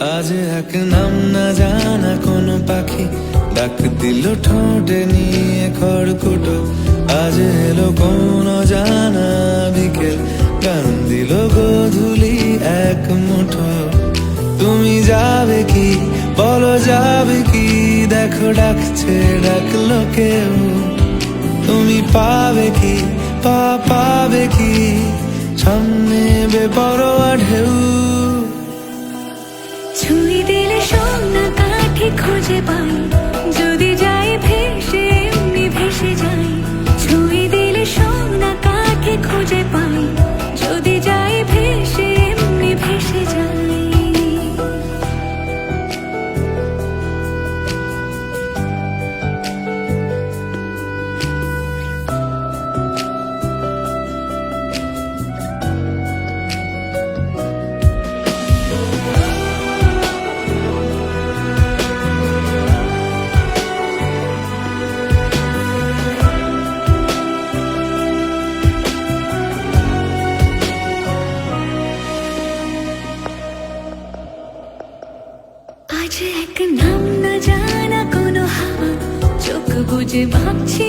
আজ এক নাম না জানা কোন পাখি। ডাক দিল ঠোঁটে নিয়ে খড়কুটো। আজ এলো কোন জানা বিকেল। কান দিল গোধুলি এক মুঠো। তুমি যাবে কি? বলো যাবে কি? দেখো ডাকছে, ডাকলো কেউ। তুমি পাবে কি? পা পাবে কি? সামনে বেপরোয়া ঢেউ। খুঁজে পাই। আজ এক নাম না জানা কোনো হাওয়া চোখ বুঝে ভাবছি